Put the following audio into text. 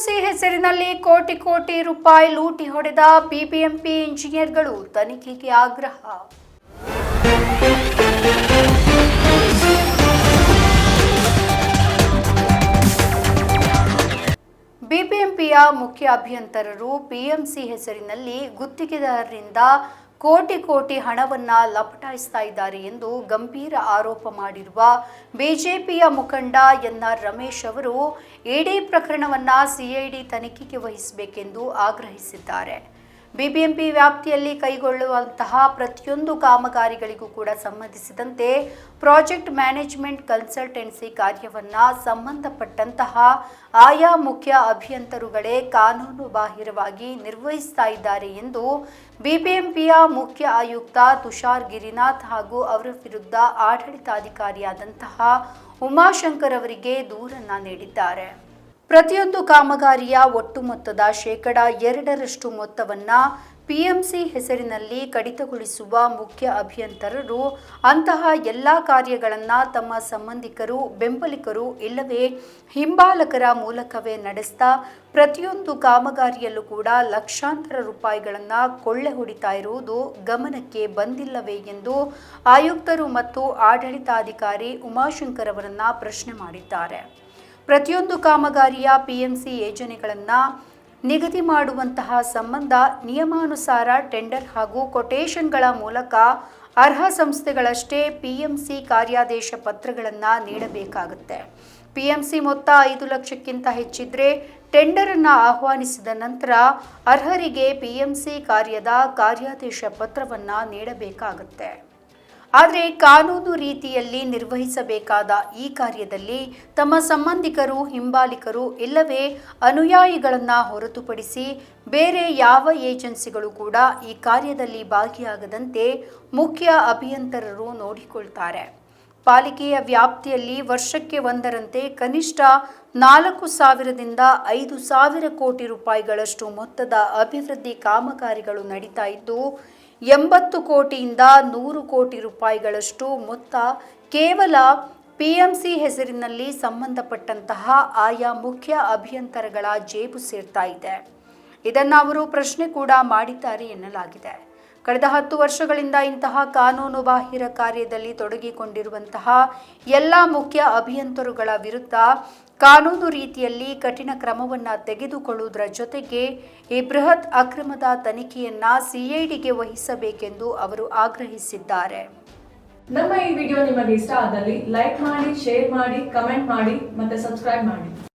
PMC ಹೆಸರಿನಲ್ಲಿ ಕೋಟಿ ಕೋಟಿ ರೂಪಾಯಿ ಲೂಟಿ ಹೊಡೆದ ಬಿಬಿಎಂಪಿ ಇಂಜಿನಿಯರ್ಗಳು ತನಿಖೆಗೆ ಆಗ್ರಹ. ಬಿಬಿಎಂಪಿಯ ಮುಖ್ಯ ಅಭಿಯಂತರರು ಪಿಎಂಸಿ ಹೆಸರಿನಲ್ಲಿ ಗುತ್ತಿಗೆದಾರರಿಂದ ಕೋಟಿ ಕೋಟಿ ಹಣವನ್ನ ಲಪಟಾಯಿಸ್ತಾ ಇದ್ದಾರೆ ಎಂದು ಗಂಭೀರ ಆರೋಪ ಮಾಡಿರುವ ಬಿಜೆಪಿಯ ಮುಖಂಡ ಎನ್ಆರ್ ರಮೇಶ್ ಅವರು ಇಡಿ ಪ್ರಕರಣವನ್ನ ಸಿಐಡಿ ತನಿಖೆಗೆ ವಹಿಸಬೇಕೆಂದು ಆಗ್ರಹಿಸಿದ್ದಾರೆ. ಬಿಬಿಎಂಪಿ ವ್ಯಾಪ್ತಿಯಲ್ಲಿ ಕೈಗೊಳ್ಳುವಂತಹ ಪ್ರತಿಯೊಂದು ಕಾಮಗಾರಿಗಳಿಗೂ ಕೂಡ ಸಂಬಂಧಿಸಿದಂತೆ ಪ್ರಾಜೆಕ್ಟ್ ಮ್ಯಾನೇಜ್ಮೆಂಟ್ ಕನ್ಸಲ್ಟೆನ್ಸಿ ಕಾರ್ಯವನ್ನ ಸಂಬಂಧಪಟ್ಟಂತಹ ಆಯಾ ಮುಖ್ಯ ಅಭಿಯಂತರುಗಳೇ ಕಾನೂನು ಬಾಹಿರವಾಗಿ ನಿರ್ವಹಿಸ್ತಾ ಇದ್ದಾರೆ ಎಂದು ಬಿಬಿಎಂಪಿಯ ಮುಖ್ಯ ಆಯುಕ್ತ ತುಷಾರ್ ಗಿರಿನಾಥ್ ಹಾಗೂ ಅವರ ವಿರುದ್ಧ ಆಡಳಿತಾಧಿಕಾರಿಯಾದಂತಹ ಉಮಾಶಂಕರ್ ಅವರಿಗೆ ದೂರನ್ನ ನೀಡಿದ್ದಾರೆ. ಪ್ರತಿಯೊಂದು ಕಾಮಗಾರಿಯ ಒಟ್ಟು ಮೊತ್ತದ ಶೇಕಡ ಎರಡರಷ್ಟು ಮೊತ್ತವನ್ನು ಪಿಎಂಸಿ ಹೆಸರಿನಲ್ಲಿ ಕಡಿತಗೊಳಿಸುವ ಮುಖ್ಯ ಅಭಿಯಂತರರು, ಅಂತಹ ಎಲ್ಲ ಕಾರ್ಯಗಳನ್ನು ತಮ್ಮ ಸಂಬಂಧಿಕರು, ಬೆಂಬಲಿಕರು ಇಲ್ಲವೇ ಹಿಂಬಾಲಕರ ಮೂಲಕವೇ ನಡೆಸ್ತಾ ಪ್ರತಿಯೊಂದು ಕಾಮಗಾರಿಯಲ್ಲೂ ಕೂಡ ಲಕ್ಷಾಂತರ ರೂಪಾಯಿಗಳನ್ನು ಕೊಳ್ಳೆ ಹೊಡಿತಾ ಇರುವುದು ಗಮನಕ್ಕೆ ಬಂದಿಲ್ಲವೇ ಎಂದು ಆಯುಕ್ತರು ಮತ್ತು ಆಡಳಿತಾಧಿಕಾರಿ ಉಮಾಶಂಕರ್ ಅವರನ್ನು ಪ್ರಶ್ನೆ ಮಾಡಿದ್ದಾರೆ. ಪ್ರತಿಯೊಂದು ಕಾಮಗಾರಿಯ ಪಿಎಂಸಿ ಯೋಜನೆಗಳನ್ನು ನಿಗದಿ ಮಾಡುವಂತಹ ಸಂಬಂಧ ನಿಯಮಾನುಸಾರ ಟೆಂಡರ್ ಹಾಗೂ ಕೊಟೇಶನ್ಗಳ ಮೂಲಕ ಅರ್ಹ ಸಂಸ್ಥೆಗಳಷ್ಟೇ ಪಿಎಂಸಿ ಕಾರ್ಯಾದೇಶ ಪತ್ರಗಳನ್ನು ನೀಡಬೇಕಾಗುತ್ತೆ. ಪಿಎಂಸಿ ಮೊತ್ತ ಐದು ಲಕ್ಷಕ್ಕಿಂತ ಹೆಚ್ಚಿದ್ರೆ ಟೆಂಡರನ್ನು ಆಹ್ವಾನಿಸಿದ ನಂತರ ಅರ್ಹರಿಗೆ ಪಿಎಂಸಿ ಕಾರ್ಯದ ಕಾರ್ಯಾದೇಶ ಪತ್ರವನ್ನು ನೀಡಬೇಕಾಗುತ್ತೆ. ಆದರೆ ಕಾನೂನು ರೀತಿಯಲ್ಲಿ ನಿರ್ವಹಿಸಬೇಕಾದ ಈ ಕಾರ್ಯದಲ್ಲಿ ತಮ್ಮ ಸಂಬಂಧಿಕರು, ಹಿಂಬಾಲಿಕರು ಇಲ್ಲವೇ ಅನುಯಾಯಿಗಳನ್ನು ಹೊರತುಪಡಿಸಿ ಬೇರೆ ಯಾವ ಏಜೆನ್ಸಿಗಳು ಕೂಡ ಈ ಕಾರ್ಯದಲ್ಲಿ ಭಾಗಿಯಾಗದಂತೆ ಮುಖ್ಯ ಅಭಿಯಂತರರು ನೋಡಿಕೊಳ್ತಾರೆ. ಪಾಲಿಕೆಯ ವ್ಯಾಪ್ತಿಯಲ್ಲಿ ವರ್ಷಕ್ಕೆ ಒಂದರಂತೆ ಕನಿಷ್ಠ ನಾಲ್ಕು ಸಾವಿರದಿಂದ ಐದು ಸಾವಿರ ಕೋಟಿ ರೂಪಾಯಿಗಳಷ್ಟು ಮೊತ್ತದ ಅಭಿವೃದ್ಧಿ ಕಾಮಗಾರಿಗಳು ನಡೀತಾ ಇದ್ದು, ಎಂಬತ್ತು ಕೋಟಿಯಿಂದ ನೂರು ಕೋಟಿ ರೂಪಾಯಿಗಳಷ್ಟು ಮೊತ್ತ ಕೇವಲ ಪಿಎಂಸಿ ಹೆಸರಿನಲ್ಲಿ ಸಂಬಂಧಪಟ್ಟಂತಹ ಆಯಾ ಮುಖ್ಯ ಅಭಿಯಂತರಗಳ ಜೇಬು ಸೇರ್ತಾ ಇದೆ. ಇದನ್ನು ಅವರು ಪ್ರಶ್ನೆ ಕೂಡ ಮಾಡಿದ್ದಾರೆ ಎನ್ನಲಾಗಿದೆ. ಕಳೆದ ಹತ್ತು ವರ್ಷಗಳಿಂದ ಇಂತಹ ಕಾನೂನು ಬಾಹಿರ ಕಾರ್ಯದಲ್ಲಿ ತೊಡಗಿಕೊಂಡಿರುವಂತಹ ಎಲ್ಲ ಮುಖ್ಯ ಅಭಿಯಂತರುಗಳ ವಿರುದ್ಧ ಕಾನೂನು ರೀತಿಯಲ್ಲಿ ಕಠಿಣ ಕ್ರಮವನ್ನು ತೆಗೆದುಕೊಳ್ಳುವುದರ ಜೊತೆಗೆ ಈ ಬೃಹತ್ ಅಕ್ರಮದ ತನಿಖೆಯನ್ನ ಸಿಐಡಿಗೆ ವಹಿಸಬೇಕೆಂದು ಅವರು ಆಗ್ರಹಿಸಿದ್ದಾರೆ. ನಮ್ಮ ಈ ವಿಡಿಯೋ ನಿಮಗೆ ಇಷ್ಟ ಆದಲ್ಲಿ ಲೈಕ್ ಮಾಡಿ, ಶೇರ್ ಮಾಡಿ, ಕಮೆಂಟ್ ಮಾಡಿ ಮತ್ತೆ ಸಬ್ಸ್ಕ್ರೈಬ್ ಮಾಡಿ.